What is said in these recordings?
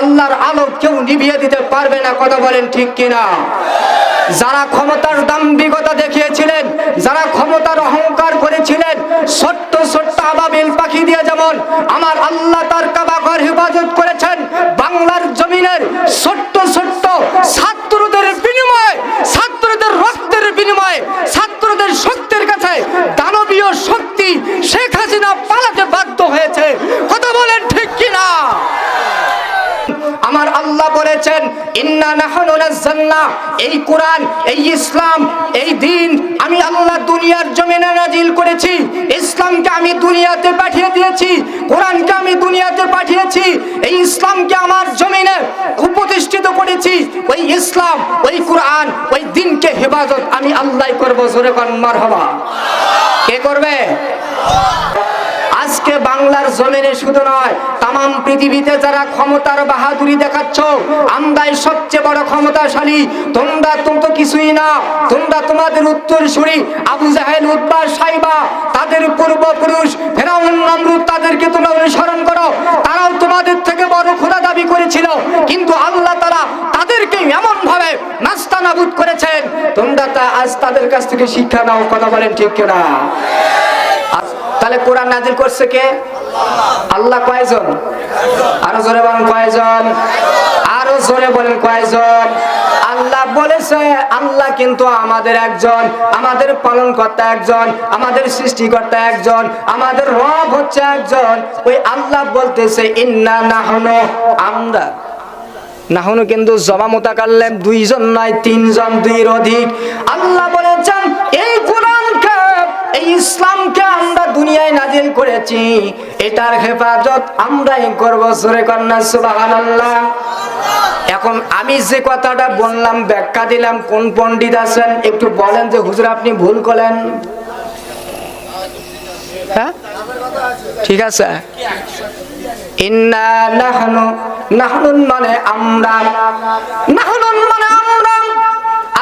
আল্লাহর আলো কেউ নিভিয়ে দিতে পারবে না, কথা বলেন ঠিক কিনা? যারা ক্ষমতার দাম্ভিকতা দেখিয়েছিলেন, যারা ক্ষমতার অহংকার করেছিলেন ছোট্ট ছোট্ট আবাবিল পাখি দিয়ে যেমন আমার আল্লাহ তার কাবাঘর হেফাজত করেছেন বাংলার জমিনের ছোট্ট ছোট্ট ছাত্রদের বিনিময়ে ছাত্রদের রক্তের বিনিময়ে ছাত্রদের শক্তির কাছে দানবীয় শক্তি শেখ হাসিনা পালাতে বাধ্য হয়েছে কথা বলেন ঠিক কিনা আমার আল্লাহ বলেছেন ইন্না নাযালনা এই কোরআন, এই ইসলাম, এই দিন আমি আল্লাহ দুনিয়ার জমিনে নাজিল করেছি। ইসলামকে আমি দুনিয়াতে পাঠিয়ে দিয়েছি, কোরআনকে আমি দুনিয়াতে পাঠিয়েছি, এই ইসলামকে আমার জমিনে প্রতিষ্ঠিত করেছি। ওই ইসলাম, ওই কোরআন, ওই দিনকে হেফাজত আমি আল্লাহ করব, জোরে কন মারহাবা। কে করবে? আজকে বাংলার জমিনে শুধু নয় তাম পৃথিবীতে যারা ক্ষমতার বাহাদুরি দেখাচ্ছ, আমরাই সবচেয়ে বড় ক্ষমতাশালী। তোমরা তুমি তো কিছুই না, তোমরা তোমাদের উত্তর সুরি আবু জাহেল উদ্বা সাইবা, তাদের পূর্বপুরুষ, ফেরাউন, নমরুদ, তাদেরকে তোমরা অনুসরণ করো। তারাও তোমাদের থেকে বড় খোদা দাবি করেছিল, কিন্তু আল্লাহ তারা তাদেরকে এমন ভাবে নাস্তা নাবুদ করেছেন। তোমরা তা আজ তাদের কাছ থেকে শিক্ষা নাও, কথা বলেন ঠিক কিনা? তাহলে কোরআন নাজিল করছে কে? আল্লাহ কয়জন? আরও জোরে বলেন কয়জন? আরও জোরে বলেন কয়জন? আল্লাহ বলেছে, আল্লাহ কিন্তু আমাদের একজন, আমাদের পালন কর্তা একজন, আমাদের সৃষ্টিকর্তা একজন, আমাদের রব হচ্ছে একজন। ওই আল্লাহ বলতেছে, ইন্না নাহনু আমরা নাহনু কিন্তু জবা মোতাকাল্লেম দুইজন নয়, তিনজন, দুইয়ের অধিক। আল্লাহ বলেছেন, এই কোরআনকে, এই ইসলামকে দুনিয়ায় নাজিল করেছি, এটার হেফাজত আমরাই করব সুরে কন্যা, সুবহানাল্লাহ। এখন আমি যে কথাটা বললাম, ব্যাখ্যা দিলাম, কোন পণ্ডিত আছেন, একটু বলেন যে হুজুর আপনি ভুল করলেন। হ্যাঁ? ঠিক আছে। মানে মানে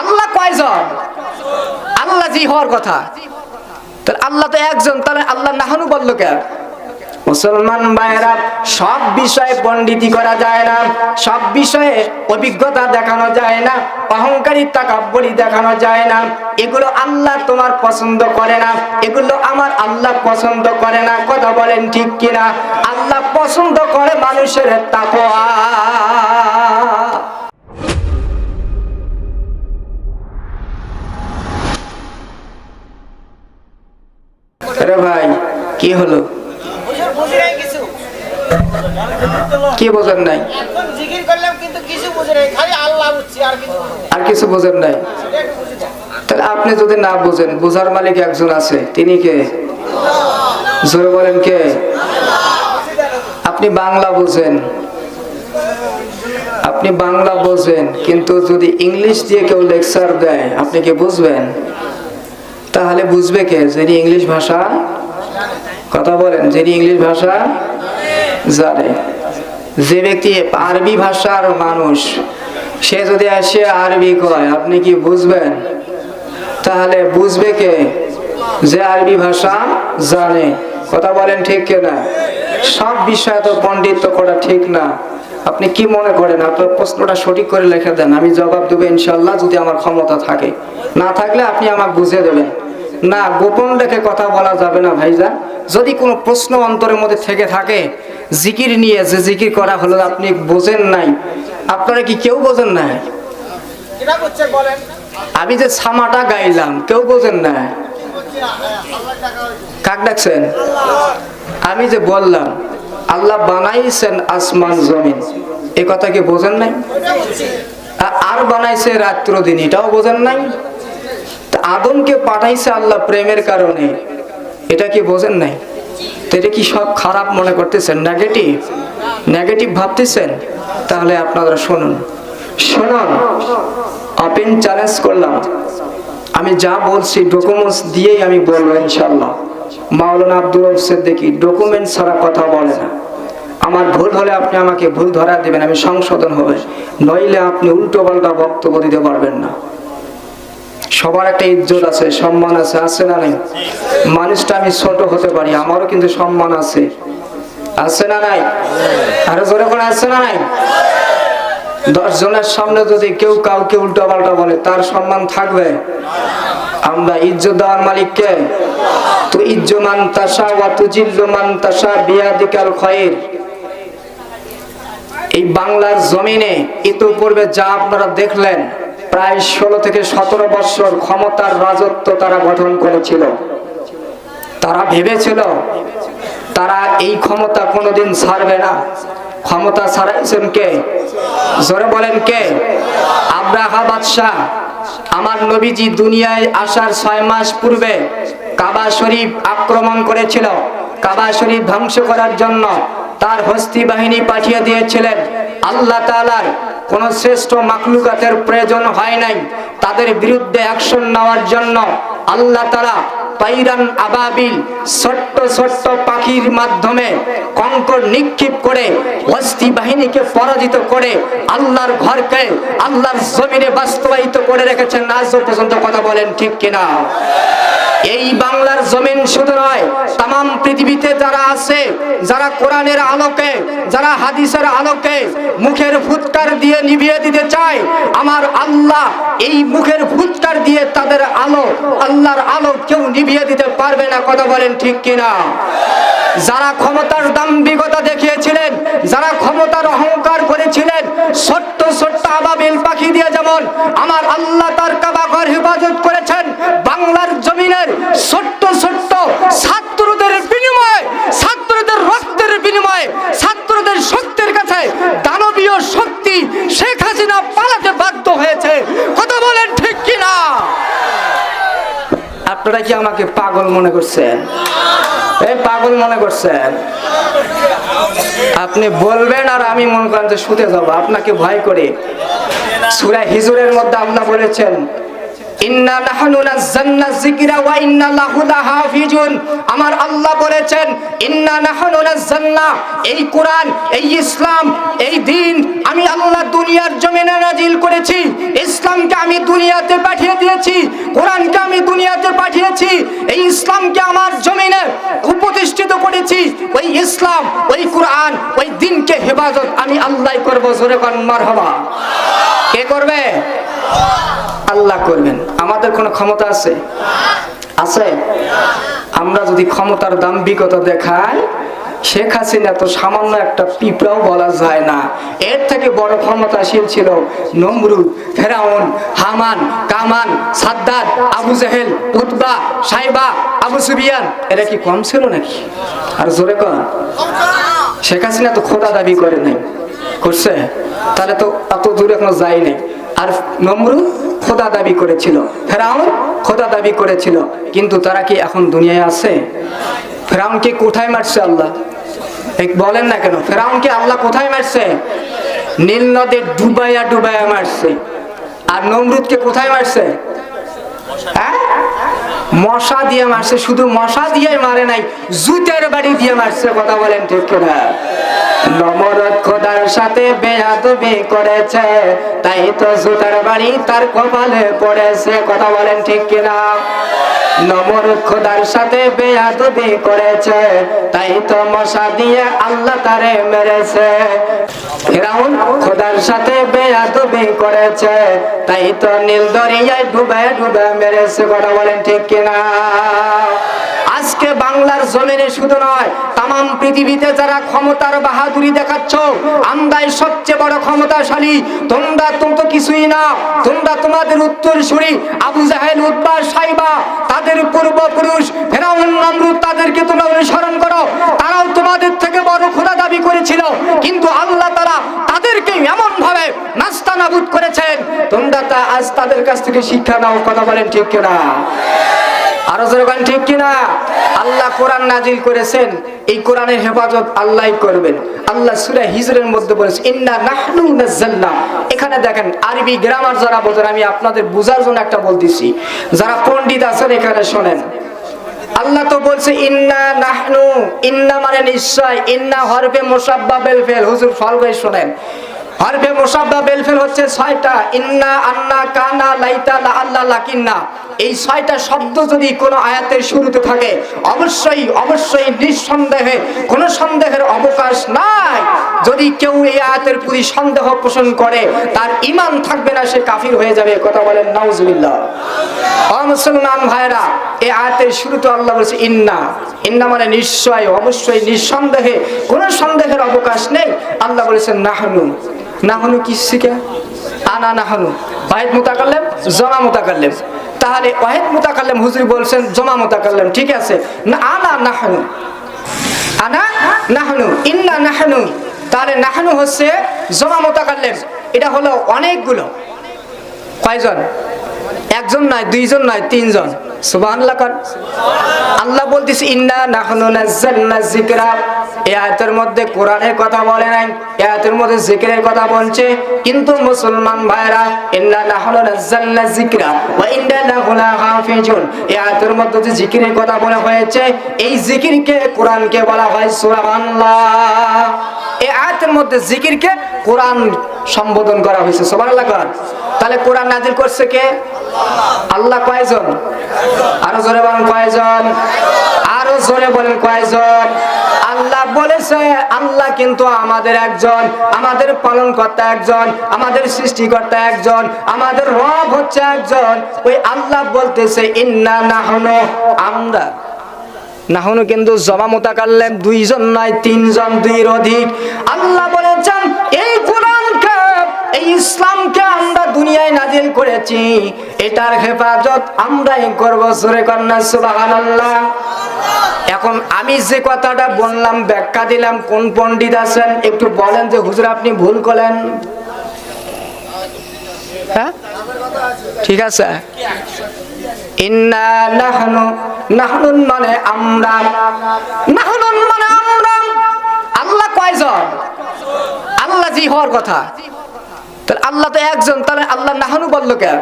আল্লাহ কয়জন? আল্লাহ জি হওয়ার কথা। তাহলে আল্লাহ তো একজন, তাহলে আল্লাহ নাহানু বলল কেন মুসলমান ভাইয়েরা সব বিষয়ে পণ্ডিতি করা যায় না, সব বিষয়ে অভিজ্ঞতা দেখানো যায় না, অহংকারী তাকাব্বরি দেখানো যায় না। এগুলো আল্লাহ তোমার পছন্দ করে না, এগুলো আমার আল্লাহ পছন্দ করে না, কথা বলেন ঠিক কিনা? আল্লাহ পছন্দ করে মানুষের তাকওয়া। কি হলো? কি বোঝেন নাই? আর কিছু বোঝেন নাই। তাহলে আপনি যদি না বোঝেন বোঝার মালিক একজন আছে তিনি কে? জোরে বলেন কে? আপনি বাংলা বোঝেন। আপনি বাংলা বোঝেন কিন্তু যদি ইংলিশ দিয়ে কেউ লেকচার দেয় আপনি কি বুঝবেন? তাহলে বুঝবে কে? যিনি ইংলিশ ভাষা কথা বলেন, যিনি ইংলিশ ভাষা জানে। যে ব্যক্তি আরবি ভাষার মানুষ, সে যদি এসে আরবি কয়, আপনি কি বুঝবেন? তাহলে বুঝবে কে? যে আরবি ভাষা জানে। কথা বলেন ঠিক কিনা সব বিষয়ে তো পণ্ডিত করা ঠিক না। আপনি কি মনে করেন? আপনার প্রশ্নটা সঠিক করে লিখে দেন, আমি জবাব দেবো ইনশাল্লাহ যদি আমার ক্ষমতা থাকে। না থাকলে আপনি আমাকে বুঝিয়ে দেবেন। না গোপন রেখে কথা বলা যাবে না ভাইজা যদি কোনো প্রশ্ন অন্তরের মধ্যে থেকে থাকে জিকির নিয়ে যে জিকির করা হলো আপনি বোঝেন নাই। আপনারা কি কেউ বোঝেন না কিনা বুঝছে বলেন? আমি যে ছামাটা গাইলাম কেউ বোঝেন না। কাক ডাকছেন? আমি যে বললাম আল্লাহ বানাইছেন আসমান জমিন। এ কথা কি বোঝেন নাই? আর বানাইছে রাত্র দিন এটাও বোঝেন নাই? আদমকে পাঠাইছে আল্লাহ প্রেমের কারণে। এটা কি বোঝেন নাই? তো এটা কি সব খারাপ মনে করতেছেন? নেগেটিভ নেগেটিভ ভাবতেছেন? তাহলে আপনারা শুনুন। শুনুন ওপেন চ্যালেঞ্জ করলাম। আমি যা বলছি ডকুমেন্টস দিয়েই আমি বলব ইনশাল্লাহ মাওলানা আব্দুল সিদ্দিকী ডকুমেন্ট ছাড়া কথা বলে না। আমার ভুল হলে আপনি আমাকে ভুল ধরা দেবেন, আমি সংশোধন হবে। নইলে আপনি উল্টো পাল্টা বক্তব্য দিতে পারবেন না। সবার একটা ইজ্জত আছে, সম্মান আছে আছে না নাই? মানুষটা আমি ছোট হতে পারি, আমারও কিন্তু সম্মান আছে। আছে না নাই? আরও জোরে করে আছে না নাই? দশ জনের সামনে যদি কেউ কাউকে উল্টো পাল্টা বলে, তার সম্মান থাকবে? আমরা ইজ্জত দেওয়ার মালিককে তো ইজ্জমান তাসা ওয়া তুজিল্লুমান তাসা বিয়াদিকাল খয়ের এই বাংলার জমিনে ইতিপূর্বে যা আপনারা দেখলেন প্রায় ষোলো থেকে সতেরো বছর ক্ষমতার রাজত্ব তারা গঠন করেছিল। তারা ভেবেছিল, তারা এই ক্ষমতা কোনোদিন ছাড়বে না। ক্ষমতা ছাড়াইছেন কে? জোরে বলেন কে? আব্রাহা বাদশাহ, আমার নবীজি দুনিয়ায় আসার ছয় মাস পূর্বে কাবা শরীফ আক্রমণ করেছিল। কাবা শরীফ ধ্বংস করার জন্য তার হস্তি বাহিনী পাঠিয়ে দিয়েছিলেন। আল্লাহ তাআলার কোন শ্রেষ্ঠ মাকলুকাতের প্রয়োজন হয় নাই। তাদের বিরুদ্ধে অ্যাকশন নেওয়ার জন্য আল্লাহ তাআলা পাইরান আবাবিল ছোট্ট ছোট্ট পাখির মাধ্যমে কঙ্কর নিক্ষেপ করে হস্তি বাহিনীকে পরাজিত করে আল্লাহর ঘরকে আল্লাহর জমিনে বাস্তবায়িত করে রেখেছেন। আজ পর্যন্ত কথা বলেন ঠিক কিনা? এই বাংলার জমিন শুধু নয় তাম পৃথিবীতে যারা আছে, যারা কোরআনের আলোকে, যারা হাদিসের আলোকে মুখের ফুৎকার দিয়ে নিভিয়ে দিতে চায়, আমার আল্লাহ এই মুখের ফুৎকার দিয়ে তাদের আলো, আল্লাহর আলো কেউ নিভিয়ে দিতে পারবে না, কথা বলেন ঠিক কিনা? যারা ক্ষমতার দাম্ভিকতা দেখিয়েছিলেন, যারা ক্ষমতার অহংকার করেছিলেন ছোট্ট ছোট্ট আবাবিল পাখি দিয়ে যেমন আমার আল্লাহ তার কাবাঘর হেফাজত করেছেন বাংলার জমিনের ছোট্ট ছোট্ট ছাত্রদের বিনিময়ে ছাত্রদের রক্তের বিনিময়ে ছাত্রদের শক্তির কাছে দানবীয় শক্তি শেখ হাসিনা পালাতে বাধ্য হয়েছে কথা বলেন ঠিক কিনা আপনারা কি আমাকে পাগল মনে করছেন? এই পাগল মনে করছেন? আপনি বলবেন আর আমি মনে করেন যে শুতে যাব, আপনাকে ভয় করে। সূরা হিজরের মধ্যে আল্লাহ বলেছেন আমি আল্লাহ দুনিয়ার জমিনে নাজিল করেছি। ইসলামকে আমি দুনিয়াতে পাঠিয়ে দিয়েছি, কোরআনকে আমি দুনিয়াতে পাঠিয়েছি, এই ইসলামকে আমার জমিনে প্রতিষ্ঠিত করেছি, ওই ইসলাম, ওই কোরআন, ওই দিনকে হেফাজত আমি আল্লাহ করব, জোরে কন মারহাবা। কে করবে? আল্লাহ করবেন। আমাদের কোনো ক্ষমতা আছে? আছে? আমরা যদি ক্ষমতার দাম্ভিকতা দেখাই শেখ হাসিনা তো সামান্য একটা পিঁপড়াও বলা যায় না। এর থেকে বড় ক্ষমতাশীল ছিল নমরুদ, ফেরাউন, হামান, কামান সাদ্দার আবু জাহেল, উতবা, সাইবা, আবু সুবিয়ান এরা কি কম ছিল নাকি? আর জোরে কর শেখ হাসিনা তো খোদা দাবি করে নাই। করছে? তাহলে তো এত দূরে এখনও যায় নাই। আর নমরুদ খোদা দাবি করেছিল। ফেরাউন খোদা দাবি করেছিল। কিন্তু তারা কি এখন দুনিয়ায় আছে? ফেরাউনকে কোথায় মারছে আল্লাহ? বলেন না কেন? ফেরাউনকে আল্লাহ কোথায় মারছে? নীল নদে ডুবাইয়া ডুবাইয়া মারছে। আর নমরুদকে কোথায় মারছে? হ্যাঁ? মশা দিয়ে মারছে, শুধু মশা দিয়ে মারে নাই, জুতের বাড়ি দিয়ে মারছে, কথা বলেন ঠিক না নমরদ খোদার সাথে বেয়াদবি করেছে, তাই তো জুতার বাড়ি তার কপালে পড়েছে, কথা বলেন ঠিক কিনা? নমরদ খোদার সাথে বেয়াদবি করেছে, তাই তো মশা দিয়ে আল্লাহ তারে মেরেছে। ফেরাউন খোদার সাথে বেয়াদবি করেছে, তাই তো নীল দরিয়ায় ডুবে ডুবে মেরেছে। কথা বলেন ঠিক কিনা? বাংলার জমিনে শুধু নয় তাম পৃথিবীতে যারা ক্ষমতার বাহাদুরি দেখাচ্ছ, আমরাই সবচেয়ে বড় ক্ষমতাশালী। তোমরা তুমি তো কিছুই না। তোমরা তোমাদের উত্তর সুরি আবু জাহেল উদ্বা সাইবা, তাদের পূর্বপুরুষ, ফেরাউন, নমরুদ, তাদেরকে তোমরা অনুসরণ করো। তারাও তোমাদের থেকে বড় খোদা দাবি করেছিল, কিন্তু আল্লাহ তারা তাদেরকে এমন ভাবে নাস্তা নাবুদ করেছেন। তোমরা তা আজ তাদের কাছ থেকে শিক্ষা নাও, কথা বলেন ঠিক কিনা? আরও যেরকম ঠিক কিনা? আল্লাহ কোরআন নাজিল করেছেন, এই কোরআনের হেফাজত আল্লাহ করবেন। আল্লাহ সূরা হিজরের মধ্যে বলেছে, ইন্না নাহনু এখানে দেখেন, আরবি গ্রামার যারা বোঝেন, আমি আপনাদের বোঝার জন্য একটা বলতেছি যারা পণ্ডিত আছেন, এখানে শোনেন। আল্লাহ তো বলছে, ইন্না নাহনু। ইন্না মানে নিশ্চয়, ইন্না হরফে মুসাব্বাবেল ফেল। হুজুর ফল শোনেন। হরফে মুসাব্বা বেলফেল হচ্ছে ছয়টা, ইন্না আন্না কানা লাইতা লা আল্লাহ লাকিন্না। এই ছয়টা শব্দ যদি কোনো আয়াতের শুরুতে থাকে, অবশ্যই অবশ্যই নিঃসন্দেহে কোনো সন্দেহের অবকাশ নাই। যদি কেউ এই আয়াতের প্রতি সন্দেহ পোষণ করে, তার ইমান থাকবে না, সে কাফির হয়ে যাবে, কথা বলেন, নাউজুবিল্লাহ। মুসলমান ভাইরা এই আয়াতের শুরুতে আল্লাহ বলছে, ইন্না। ইন্না মানে নিশ্চয়, অবশ্যই নিঃসন্দেহে, কোনো সন্দেহের অবকাশ নেই। আল্লাহ বলেছেন, নাহানু। নাহানু কি শিখে আনা না নাহানু। ওয়াহিদ মুতাকাল্লেম, জমা মুতাকাল্লেম। তাহলে ওয়াহিদ মুতাকাল্লেম হুজুর বলছেন, জমা মুতাকাল্লেম, ঠিক আছে? না, আনা নাহানু। আনা নাহানু, ইন্না নাহানু। তাহলে নাহানু হচ্ছে জমা মুতাকাল্লেম। এটা হলো অনেকগুলো। কয়জন? একজন নয়, দুইজন নয়, তিনজন। সুবহানাল্লাহ কর। আল্লাহ বলতেছে, ইন্না নাহনু নাযালনা যিকরা। এই আয়াতের মধ্যে কোরআনের কথা বলে নাই এই মধ্যে জিকিরের কথা বলছে। কিন্তু মুসলমান ভাইরা ইন্না নাহনু নাযালনা যিকরা ওয়া ইন্না লাহু লাহাফিজুন। এই আয়াতের মধ্যে যে কথা বলা হয়েছে, এই জিকিরকে কোরআনকে বলা হয় সুবহানাল্লাহ। এই আয়াতের মধ্যে জিকিরকে কোরআন সম্বোধন করা হয়েছে। সুবহানাল্লাহ কর। তাহলে কোরআন নাজিল করছে কে? আল্লাহ কয়জন? আরও জোরে বলেন কয়জন? আরও জোরে বলেন কয়জন? আল্লাহ বলেছে, আল্লাহ কিন্তু আমাদের একজন, আমাদের পালন কর্তা একজন, আমাদের সৃষ্টিকর্তা একজন, আমাদের রব হচ্ছে একজন। ওই আল্লাহ বলতেছে, ইন্না নাহনু আমরা নাহনু কিন্তু জমা মোতাকাল্লেম দুইজন নয়, তিনজন, দুইয়ের অধিক। আল্লাহ বলেছেন এই কোরআনকে, এই ইসলামকে আমরা দুনিয়ায় নাজিল করেছি, এটার হেফাজত আমরাই করব সুরে কন্যা, সুবহানাল্লাহ। এখন আমি যে কথাটা বললাম, ব্যাখ্যা দিলাম, কোন পণ্ডিত আছেন, একটু বলেন যে, হুজুর, আপনি ভুল করলেন। হ্যাঁ? ঠিক আছে। ইন্না মানে আমরা মানে আমরা। আল্লাহ কয়জন? আল্লাহ জি হওয়ার কথা। তাহলে আল্লাহ তো একজন, তাহলে আল্লাহ নাহানু বলল কেন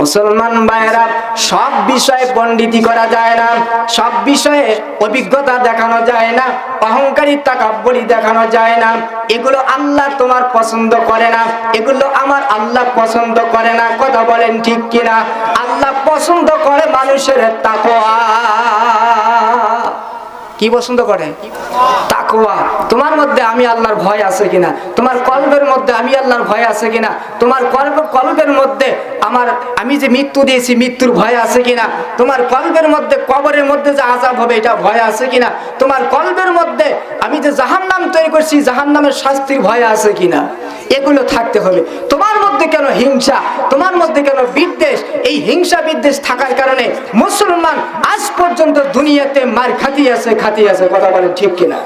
মুসলমান ভাইরা সব বিষয়ে পণ্ডিতি করা যায় না, সব বিষয়ে অভিজ্ঞতা দেখানো যায় না, অহংকারী তাকাব্বরি দেখানো যায় না। এগুলো আল্লাহ তোমার পছন্দ করে না, এগুলো আমার আল্লাহ পছন্দ করে না, কথা বলেন ঠিক কিনা? আল্লাহ পছন্দ করে মানুষের তাকওয়া কি পছন্দ করে? তাকওয়া তোমার মধ্যে আমি আল্লাহর ভয় আছে কিনা? তোমার কলবের মধ্যে আমি আল্লাহর ভয় আছে কিনা? তোমার কলব কলবের মধ্যে আমার আমি যে মৃত্যু দিয়েছি, মৃত্যুর ভয় আছে কিনা? তোমার কলবের মধ্যে কবরের মধ্যে যে আজাব হবে, এটা ভয় আছে কিনা? তোমার কলবের মধ্যে আমি যে জাহান্নাম তৈরি করছি, জাহান্নামের শাস্তির ভয় আছে কিনা? এগুলো থাকতে হবে। তোমার মধ্যে কেন হিংসা? তোমার মধ্যে কেন বিদ্বেষ? এই হিংসা বিদ্বেষ থাকার কারণে মুসলমান আজ পর্যন্ত দুনিয়াতে মার খাতি আছে খাতি আছে। কথা বলেন ঠিক কিনা?